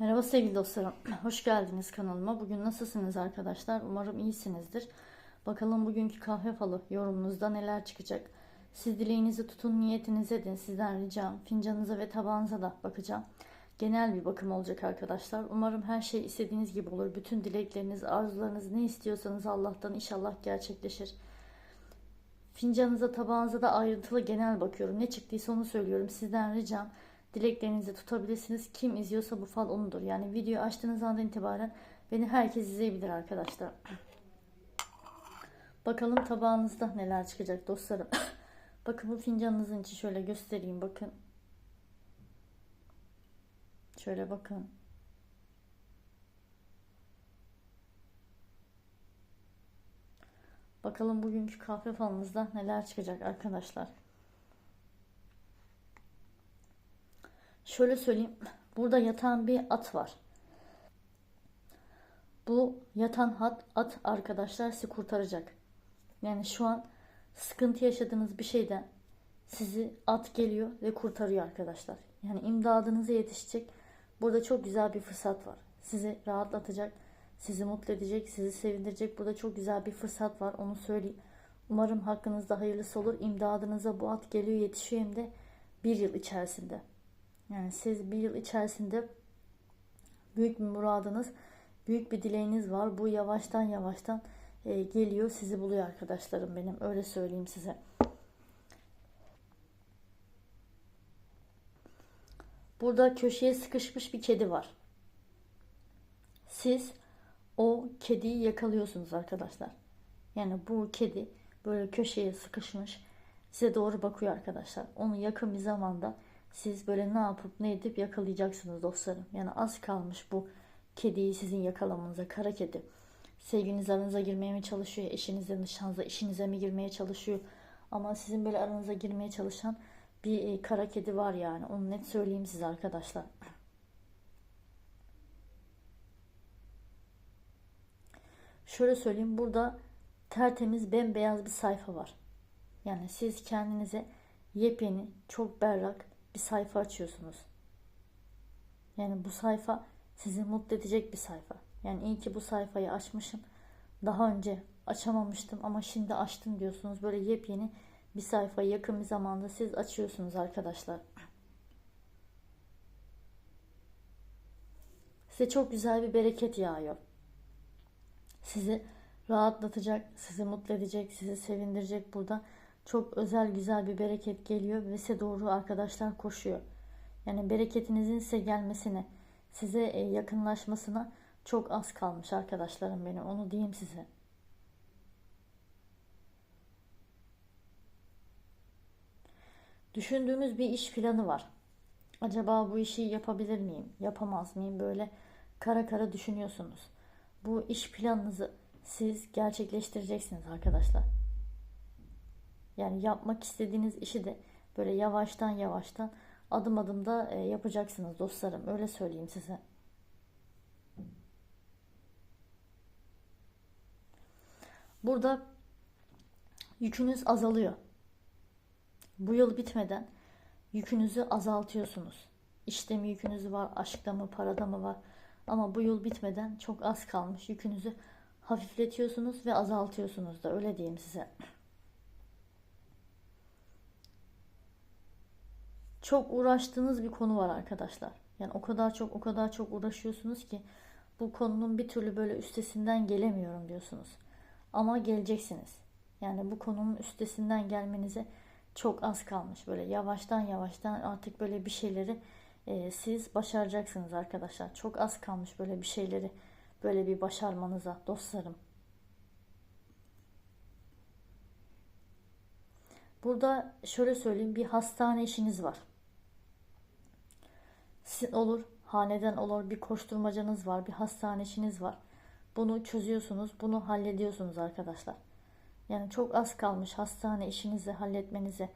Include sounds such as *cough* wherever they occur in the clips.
Merhaba sevgili dostlarım. *clears throat* Hoş geldiniz kanalıma. Bugün nasılsınız arkadaşlar? Umarım iyisinizdir. Bakalım bugünkü kahve falı yorumunuzda neler çıkacak. Siz dileğinizi tutun, niyetinize edin. Sizden ricam fincanınıza ve tabağınıza da bakacağım. Genel bir bakım olacak arkadaşlar. Umarım her şey istediğiniz gibi olur. Bütün dilekleriniz, arzularınız ne istiyorsanız Allah'tan inşallah gerçekleşir. Fincanınıza, tabağınıza da ayrıntılı genel bakıyorum. Ne çıktıysa onu söylüyorum. Sizden ricam dileklerinizi tutabilirsiniz. Kim izliyorsa bu fal onudur. Yani video açtığınız andan itibaren beni herkes izleyebilir arkadaşlar. Bakalım tabağınızda neler çıkacak dostlarım. *coughs* bakın bu fincanınızın içi şöyle göstereyim bakın. Şöyle bakın. Bakalım bugünkü kahve falımızda neler çıkacak arkadaşlar. Şöyle söyleyeyim. Burada yatan bir at var. Bu yatan hat, at arkadaşlar sizi kurtaracak. Yani şu an sıkıntı yaşadığınız bir şeyden sizi at geliyor ve kurtarıyor arkadaşlar. Yani imdadınıza yetişecek. Burada çok güzel bir fırsat var. Sizi rahatlatacak, sizi mutlu edecek, sizi sevindirecek. Burada çok güzel bir fırsat var. Onu söyleyeyim. Umarım hakkınızda hayırlısı olur. İmdadınıza bu at geliyor, yetişiyor hem de bir yıl içerisinde. Yani siz bir yıl içerisinde büyük bir muradınız, büyük bir dileğiniz var. Bu yavaştan yavaştan e, geliyor, sizi buluyor arkadaşlarım benim. Öyle söyleyeyim size. Burada köşeye sıkışmış bir kedi var. Siz o kediyi yakalıyorsunuz arkadaşlar. Yani bu kedi böyle köşeye sıkışmış size doğru bakıyor arkadaşlar. Onu yakın bir zamanda siz böyle ne yapıp ne edip yakalayacaksınız dostlarım. Yani az kalmış bu kediyi sizin yakalamanıza kara kedi. Sevginiz aranıza girmeye mi çalışıyor? Eşinizle nişanıza, işinize mi girmeye çalışıyor? Ama sizin böyle aranıza girmeye çalışan bir e, kara kedi var yani. Onu net söyleyeyim size arkadaşlar. Şöyle söyleyeyim. Burada tertemiz bembeyaz bir sayfa var. Yani siz kendinize yepyeni, çok berrak bir sayfa açıyorsunuz. Yani bu sayfa sizi mutlu edecek bir sayfa. Yani iyi ki bu sayfayı açmışım. Daha önce açamamıştım ama şimdi açtım diyorsunuz. Böyle yepyeni bir sayfayı yakın bir zamanda siz açıyorsunuz arkadaşlar. Size çok güzel bir bereket yağıyor. Sizi rahatlatacak, sizi mutlu edecek, sizi sevindirecek burada çok özel güzel bir bereket geliyor ve size doğru arkadaşlar koşuyor. Yani bereketinizin size gelmesine, size e, yakınlaşmasına çok az kalmış arkadaşlarım benim. Onu diyeyim size. Düşündüğümüz bir iş planı var. Acaba bu işi yapabilir miyim? Yapamaz mıyım? Böyle kara kara düşünüyorsunuz. Bu iş planınızı siz gerçekleştireceksiniz arkadaşlar. Yani yapmak istediğiniz işi de böyle yavaştan yavaştan adım adım da e, yapacaksınız dostlarım. Öyle söyleyeyim size. Burada yükünüz azalıyor. Bu yıl bitmeden yükünüzü azaltıyorsunuz. İşte mi yükünüz var, aşkta mı, parada mı var? Ama bu yıl bitmeden çok az kalmış. Yükünüzü hafifletiyorsunuz ve azaltıyorsunuz da öyle diyeyim size. Çok uğraştığınız bir konu var arkadaşlar. Yani o kadar çok o kadar çok uğraşıyorsunuz ki bu konunun bir türlü böyle üstesinden gelemiyorum diyorsunuz. Ama geleceksiniz. Yani bu konunun üstesinden gelmenize çok az kalmış. Böyle yavaştan yavaştan artık böyle bir şeyleri e, siz başaracaksınız arkadaşlar. Çok az kalmış böyle bir şeyleri böyle bir başarmanıza dostlarım. Burada şöyle söyleyeyim bir hastane işiniz var olur, haneden olur, bir koşturmacanız var, bir hastane işiniz var. Bunu çözüyorsunuz, bunu hallediyorsunuz arkadaşlar. Yani çok az kalmış hastane işinizi halletmenize,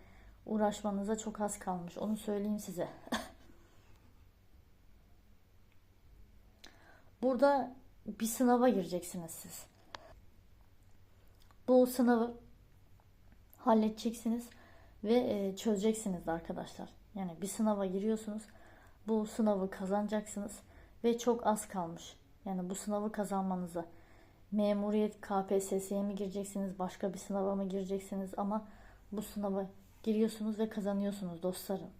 uğraşmanıza çok az kalmış. Onu söyleyeyim size. *laughs* Burada bir sınava gireceksiniz siz. Bu sınavı halledeceksiniz ve e, çözeceksiniz arkadaşlar. Yani bir sınava giriyorsunuz bu sınavı kazanacaksınız ve çok az kalmış. Yani bu sınavı kazanmanıza. Memuriyet KPSS'ye mi gireceksiniz, başka bir sınava mı gireceksiniz ama bu sınava giriyorsunuz ve kazanıyorsunuz dostlarım.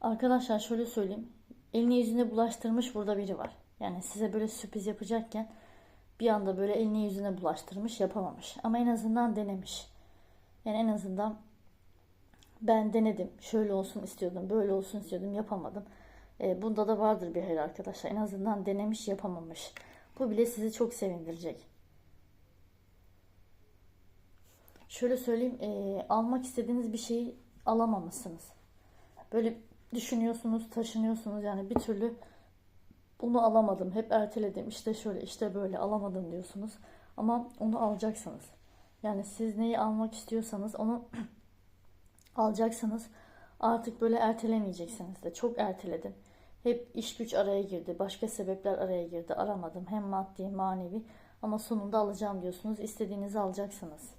Arkadaşlar şöyle söyleyeyim. Elini yüzüne bulaştırmış burada biri var. Yani size böyle sürpriz yapacakken bir anda böyle elini yüzüne bulaştırmış yapamamış. Ama en azından denemiş. Yani en azından ben denedim. Şöyle olsun istiyordum, böyle olsun istiyordum, yapamadım. E, bunda da vardır bir hayır arkadaşlar. En azından denemiş, yapamamış. Bu bile sizi çok sevindirecek. Şöyle söyleyeyim, e, almak istediğiniz bir şeyi alamamışsınız. Böyle düşünüyorsunuz, taşınıyorsunuz yani bir türlü bunu alamadım, hep erteledim, işte şöyle, işte böyle alamadım diyorsunuz. Ama onu alacaksınız. Yani siz neyi almak istiyorsanız onu *clears throat* alacaksınız. Artık böyle ertelemeyeceksiniz de. Çok erteledim. Hep iş güç araya girdi. Başka sebepler araya girdi. Aramadım. Hem maddi, manevi. Ama sonunda alacağım diyorsunuz. İstediğinizi alacaksınız.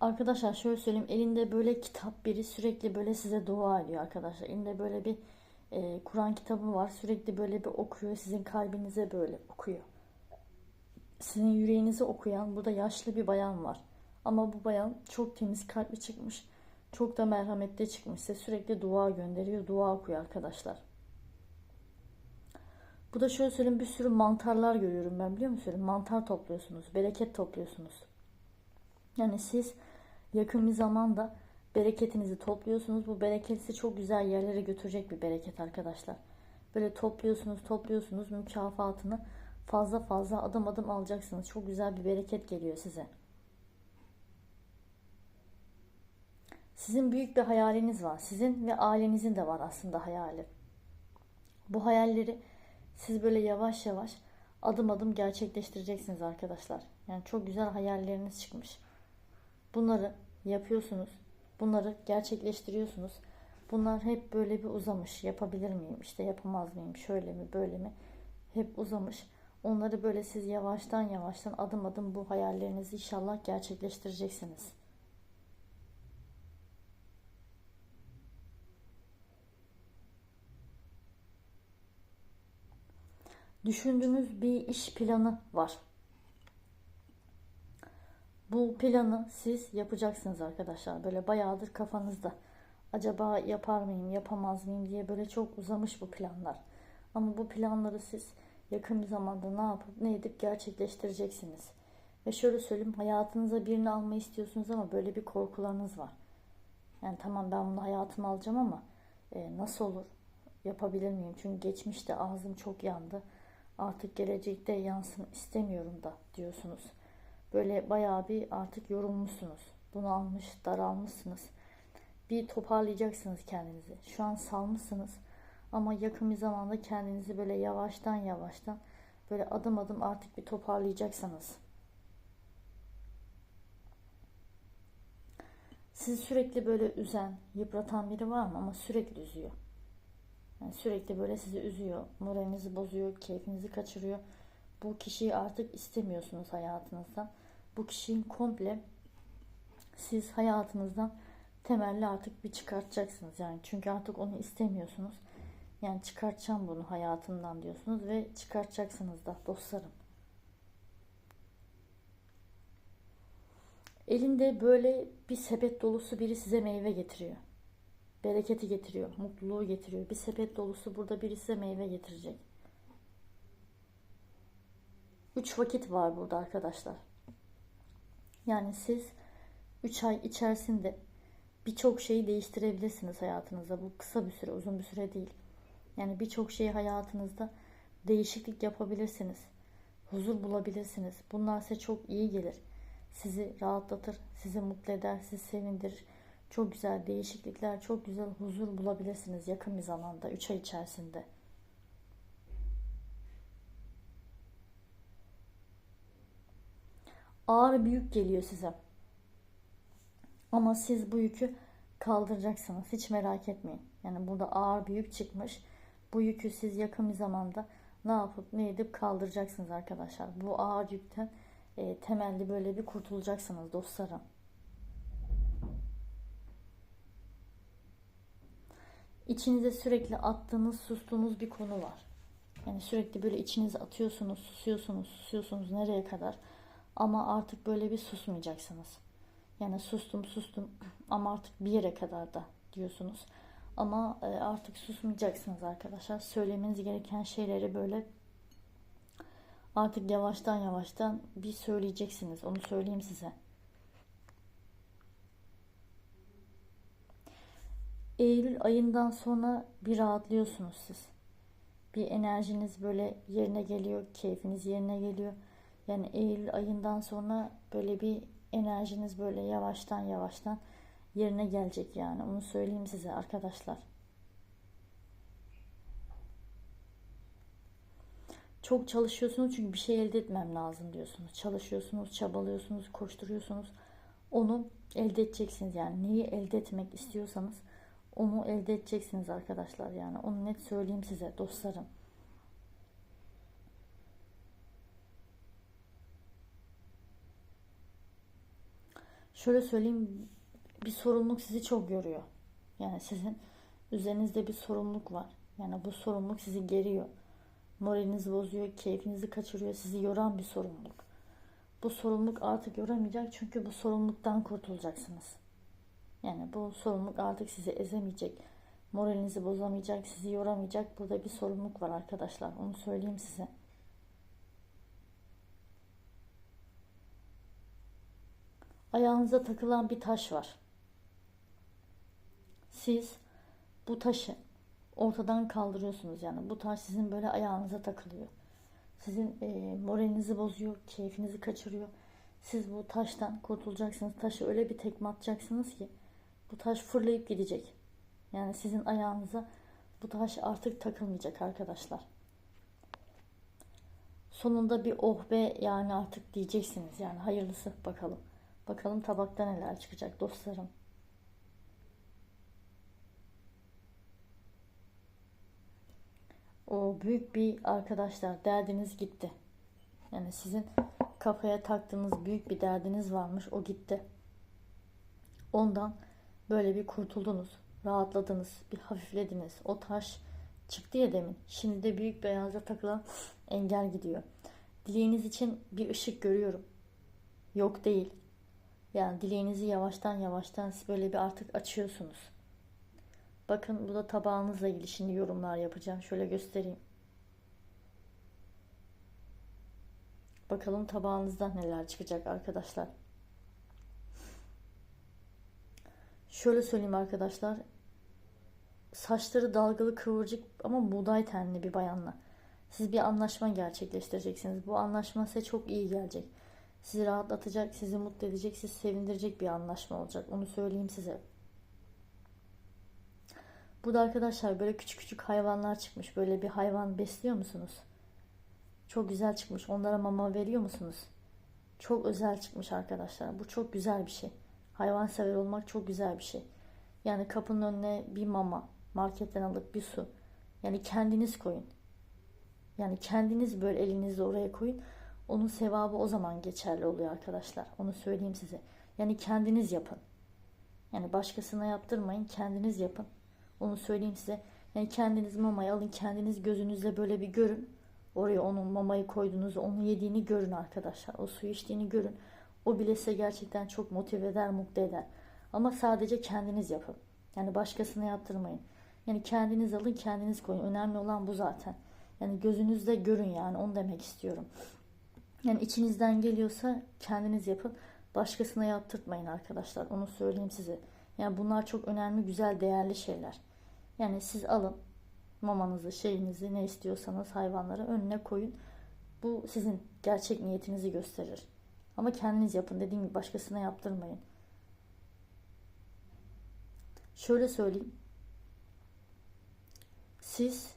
Arkadaşlar şöyle söyleyeyim. Elinde böyle kitap biri sürekli böyle size dua ediyor arkadaşlar. Elinde böyle bir e, Kur'an kitabı var. Sürekli böyle bir okuyor. Sizin kalbinize böyle okuyor. Sizin yüreğinizi okuyan burada yaşlı bir bayan var. Ama bu bayan çok temiz kalpli çıkmış. Çok da merhametli çıkmış. Size sürekli dua gönderiyor. Dua okuyor arkadaşlar. Bu da şöyle söyleyeyim bir sürü mantarlar görüyorum ben biliyor musunuz? Mantar topluyorsunuz. Bereket topluyorsunuz. Yani siz yakın bir zamanda bereketinizi topluyorsunuz. Bu bereket sizi çok güzel yerlere götürecek bir bereket arkadaşlar. Böyle topluyorsunuz, topluyorsunuz mükafatını fazla fazla adım adım alacaksınız. Çok güzel bir bereket geliyor size. Sizin büyük bir hayaliniz var. Sizin ve ailenizin de var aslında hayali. Bu hayalleri siz böyle yavaş yavaş adım adım gerçekleştireceksiniz arkadaşlar. Yani çok güzel hayalleriniz çıkmış. Bunları yapıyorsunuz. Bunları gerçekleştiriyorsunuz. Bunlar hep böyle bir uzamış. Yapabilir miyim? İşte yapamaz mıyım? Şöyle mi? Böyle mi? Hep uzamış. Onları böyle siz yavaştan yavaştan adım adım bu hayallerinizi inşallah gerçekleştireceksiniz. Düşündüğünüz bir iş planı var. Bu planı siz yapacaksınız arkadaşlar. Böyle bayağıdır kafanızda. Acaba yapar mıyım, yapamaz mıyım diye böyle çok uzamış bu planlar. Ama bu planları siz yakın bir zamanda ne yapıp ne edip gerçekleştireceksiniz. Ve şöyle söyleyeyim hayatınıza birini almayı istiyorsunuz ama böyle bir korkularınız var. Yani tamam ben bunu hayatıma alacağım ama e, nasıl olur? Yapabilir miyim? Çünkü geçmişte ağzım çok yandı. Artık gelecekte yansın istemiyorum da diyorsunuz. Böyle bayağı bir artık yorulmuşsunuz. Bunu almış, daralmışsınız. Bir toparlayacaksınız kendinizi. Şu an salmışsınız. Ama yakın bir zamanda kendinizi böyle yavaştan yavaştan böyle adım adım artık bir toparlayacaksınız. Sizi sürekli böyle üzen, yıpratan biri var mı? Ama sürekli üzüyor. Yani sürekli böyle sizi üzüyor, moralinizi bozuyor, keyfinizi kaçırıyor. Bu kişiyi artık istemiyorsunuz hayatınızdan. Bu kişinin komple siz hayatınızdan temelli artık bir çıkartacaksınız yani. Çünkü artık onu istemiyorsunuz. Yani çıkartacağım bunu hayatımdan diyorsunuz ve çıkartacaksınız da dostlarım. Elinde böyle bir sepet dolusu biri size meyve getiriyor. Bereketi getiriyor, mutluluğu getiriyor. Bir sepet dolusu burada biri size meyve getirecek. Üç vakit var burada arkadaşlar. Yani siz üç ay içerisinde birçok şeyi değiştirebilirsiniz hayatınızda. Bu kısa bir süre, uzun bir süre değil. Yani birçok şeyi hayatınızda değişiklik yapabilirsiniz. Huzur bulabilirsiniz. Bunlar size çok iyi gelir. Sizi rahatlatır, sizi mutlu eder, sizi sevindirir. Çok güzel değişiklikler, çok güzel huzur bulabilirsiniz yakın bir zamanda, 3 ay içerisinde. Ağır bir yük geliyor size. Ama siz bu yükü kaldıracaksınız. Hiç merak etmeyin. Yani burada ağır bir yük çıkmış. Bu yükü siz yakın bir zamanda ne yapıp ne edip kaldıracaksınız arkadaşlar. Bu ağır yükten e, temelli böyle bir kurtulacaksınız dostlarım. İçinize sürekli attığınız, sustuğunuz bir konu var. Yani sürekli böyle içinize atıyorsunuz, susuyorsunuz, susuyorsunuz nereye kadar? Ama artık böyle bir susmayacaksınız. Yani sustum sustum *clears throat* ama artık bir yere kadar da diyorsunuz. Ama e, artık susmayacaksınız arkadaşlar. Söylemeniz gereken şeyleri böyle artık yavaştan yavaştan bir söyleyeceksiniz. Onu söyleyeyim size. Eylül ayından sonra bir rahatlıyorsunuz siz. Bir enerjiniz böyle yerine geliyor, keyfiniz yerine geliyor. Yani Eylül ayından sonra böyle bir enerjiniz böyle yavaştan yavaştan yerine gelecek yani. Onu söyleyeyim size arkadaşlar. Çok çalışıyorsunuz çünkü bir şey elde etmem lazım diyorsunuz. Çalışıyorsunuz, çabalıyorsunuz, koşturuyorsunuz. Onu elde edeceksiniz yani. Neyi elde etmek istiyorsanız onu elde edeceksiniz arkadaşlar yani. Onu net söyleyeyim size dostlarım. Şöyle söyleyeyim bir sorumluluk sizi çok yoruyor. Yani sizin üzerinizde bir sorumluluk var. Yani bu sorumluluk sizi geriyor. Moralinizi bozuyor, keyfinizi kaçırıyor, sizi yoran bir sorumluluk. Bu sorumluluk artık yoramayacak çünkü bu sorumluluktan kurtulacaksınız. Yani bu sorumluluk artık sizi ezemeyecek, moralinizi bozamayacak, sizi yoramayacak. Burada bir sorumluluk var arkadaşlar. Onu söyleyeyim size. Ayağınıza takılan bir taş var. Siz bu taşı ortadan kaldırıyorsunuz yani. Bu taş sizin böyle ayağınıza takılıyor. Sizin e, moralinizi bozuyor, keyfinizi kaçırıyor. Siz bu taştan kurtulacaksınız. Taşı öyle bir tekme atacaksınız ki bu taş fırlayıp gidecek. Yani sizin ayağınıza bu taş artık takılmayacak arkadaşlar. Sonunda bir oh be yani artık diyeceksiniz. Yani hayırlısı bakalım. Bakalım tabakta neler çıkacak dostlarım. O büyük bir arkadaşlar derdiniz gitti. Yani sizin kafaya taktığınız büyük bir derdiniz varmış. O gitti. Ondan böyle bir kurtuldunuz. Rahatladınız. Bir hafiflediniz. O taş çıktı ya demin. Şimdi de büyük beyaza takılan *gasps* engel gidiyor. Dileğiniz için bir ışık görüyorum. Yok değil. Yani dileğinizi yavaştan yavaştan böyle bir artık açıyorsunuz. Bakın bu da tabağınızla ilgili şimdi yorumlar yapacağım. Şöyle göstereyim. Bakalım tabağınızdan neler çıkacak arkadaşlar. Şöyle söyleyeyim arkadaşlar. Saçları dalgalı kıvırcık ama buğday tenli bir bayanla. Siz bir anlaşma gerçekleştireceksiniz. Bu anlaşma size çok iyi gelecek. Sizi rahatlatacak, sizi mutlu edecek, sizi sevindirecek bir anlaşma olacak. Onu söyleyeyim size. Bu da arkadaşlar böyle küçük küçük hayvanlar çıkmış. Böyle bir hayvan besliyor musunuz? Çok güzel çıkmış. Onlara mama veriyor musunuz? Çok özel çıkmış arkadaşlar. Bu çok güzel bir şey. Hayvan sever olmak çok güzel bir şey. Yani kapının önüne bir mama, marketten alıp bir su. Yani kendiniz koyun. Yani kendiniz böyle elinizle oraya koyun. Onun sevabı o zaman geçerli oluyor arkadaşlar. Onu söyleyeyim size. Yani kendiniz yapın. Yani başkasına yaptırmayın. Kendiniz yapın. Onu söyleyeyim size. Yani kendiniz mamayı alın. Kendiniz gözünüzle böyle bir görün. Oraya onun mamayı koyduğunuzu, onu yediğini görün arkadaşlar. O suyu içtiğini görün. O bile size gerçekten çok motive eder, mutlu eder. Ama sadece kendiniz yapın. Yani başkasına yaptırmayın. Yani kendiniz alın, kendiniz koyun. Önemli olan bu zaten. Yani gözünüzde görün yani onu demek istiyorum. Yani içinizden geliyorsa kendiniz yapın. Başkasına yaptırtmayın arkadaşlar. Onu söyleyeyim size. Yani bunlar çok önemli, güzel, değerli şeyler. Yani siz alın mamanızı, şeyinizi, ne istiyorsanız hayvanları önüne koyun. Bu sizin gerçek niyetinizi gösterir. Ama kendiniz yapın. Dediğim gibi başkasına yaptırmayın. Şöyle söyleyeyim. Siz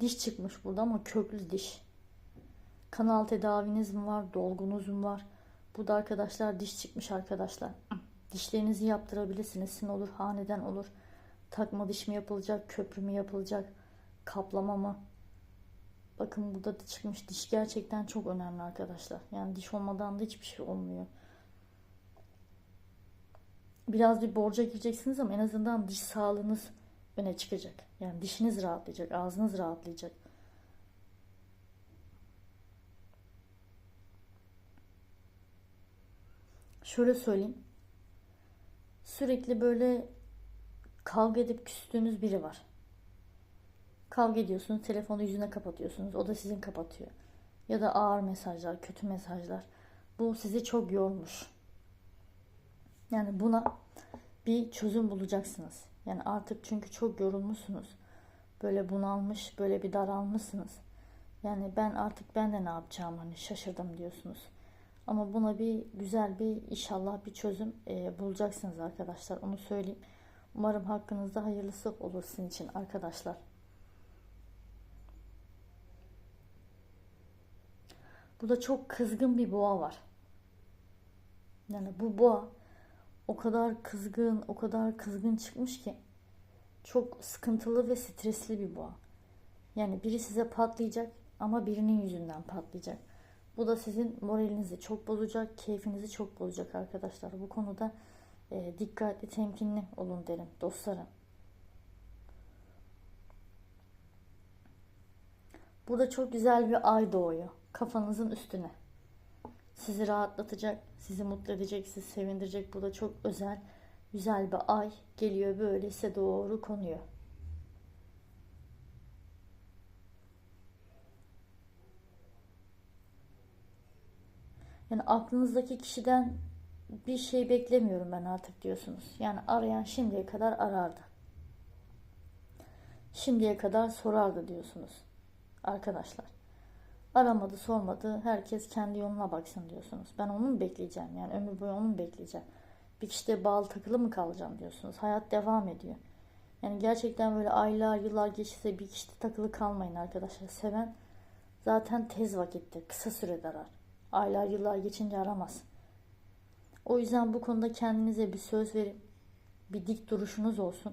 diş çıkmış burada ama köklü diş. Kanal tedaviniz mi var? Dolgunuz mu var? Bu da arkadaşlar diş çıkmış arkadaşlar. Dişlerinizi yaptırabilirsiniz. Sin olur, haneden olur. Takma diş mi yapılacak, köprü mü yapılacak, kaplama mı? Bakın burada da çıkmış. Diş gerçekten çok önemli arkadaşlar. Yani diş olmadan da hiçbir şey olmuyor. Biraz bir borca gireceksiniz ama en azından diş sağlığınız öne çıkacak. Yani dişiniz rahatlayacak, ağzınız rahatlayacak. Şöyle söyleyeyim. Sürekli böyle kavga edip küstüğünüz biri var. Kavga ediyorsunuz, telefonu yüzüne kapatıyorsunuz. O da sizin kapatıyor. Ya da ağır mesajlar, kötü mesajlar. Bu sizi çok yormuş. Yani buna bir çözüm bulacaksınız. Yani artık çünkü çok yorulmuşsunuz. Böyle bunalmış, böyle bir daralmışsınız. Yani ben artık ben de ne yapacağım hani şaşırdım diyorsunuz. Ama buna bir güzel bir inşallah bir çözüm e, bulacaksınız arkadaşlar. Onu söyleyeyim. Umarım hakkınızda hayırlısı olur sizin için arkadaşlar. Burada çok kızgın bir boğa var. Yani bu boğa o kadar kızgın, o kadar kızgın çıkmış ki çok sıkıntılı ve stresli bir boğa. Yani biri size patlayacak ama birinin yüzünden patlayacak. Bu da sizin moralinizi çok bozacak, keyfinizi çok bozacak arkadaşlar. Bu konuda e, dikkatli, temkinli olun derim dostlarım. Burada çok güzel bir ay doğuyor kafanızın üstüne. Sizi rahatlatacak, sizi mutlu edecek, sizi sevindirecek. Burada çok özel, güzel bir ay geliyor böyle size doğru konuyor. Yani aklınızdaki kişiden bir şey beklemiyorum ben artık diyorsunuz. Yani arayan şimdiye kadar arardı. Şimdiye kadar sorardı diyorsunuz. Arkadaşlar. Aramadı, sormadı. Herkes kendi yoluna baksın diyorsunuz. Ben onu mu bekleyeceğim? Yani ömür boyu onu mu bekleyeceğim? Bir kişide bağlı takılı mı kalacağım diyorsunuz. Hayat devam ediyor. Yani gerçekten böyle aylar, yıllar geçirse bir kişide takılı kalmayın arkadaşlar. Seven zaten tez vakitte, kısa sürede arar. Aylar, yıllar geçince aramaz. O yüzden bu konuda kendinize bir söz verin. Bir dik duruşunuz olsun.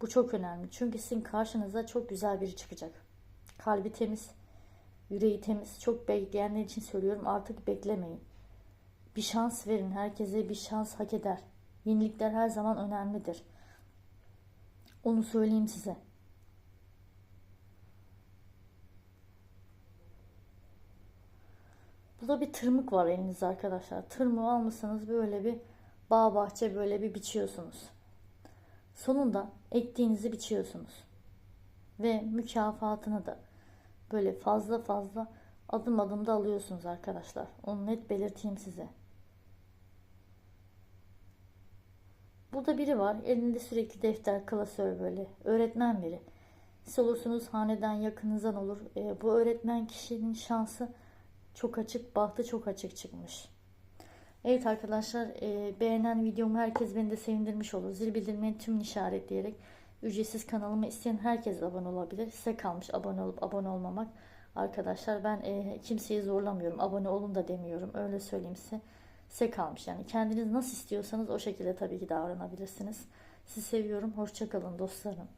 Bu çok önemli. Çünkü sizin karşınıza çok güzel biri çıkacak. Kalbi temiz, yüreği temiz. Çok bekleyenler için söylüyorum artık beklemeyin. Bir şans verin. Herkese bir şans hak eder. Yenilikler her zaman önemlidir. Onu söyleyeyim size. Burada bir tırmık var elinizde arkadaşlar. Tırmığı almışsanız böyle bir bağ bahçe böyle bir biçiyorsunuz. Sonunda ektiğinizi biçiyorsunuz. Ve mükafatını da böyle fazla fazla adım adım da alıyorsunuz arkadaşlar. Onu net belirteyim size. Burada biri var. Elinde sürekli defter, klasör böyle. Öğretmen biri. Siz olursunuz haneden yakınızdan olur. E, bu öğretmen kişinin şansı çok açık, bahtı çok açık çıkmış. Evet arkadaşlar e, beğenen videomu herkes beni de sevindirmiş olur. Zil bildirimini tüm işaretleyerek ücretsiz kanalıma isteyen herkes abone olabilir. Size kalmış abone olup abone olmamak. Arkadaşlar ben e, kimseyi zorlamıyorum. Abone olun da demiyorum. Öyle söyleyeyim size. Size kalmış. Yani kendiniz nasıl istiyorsanız o şekilde tabii ki davranabilirsiniz. Sizi seviyorum. Hoşçakalın dostlarım.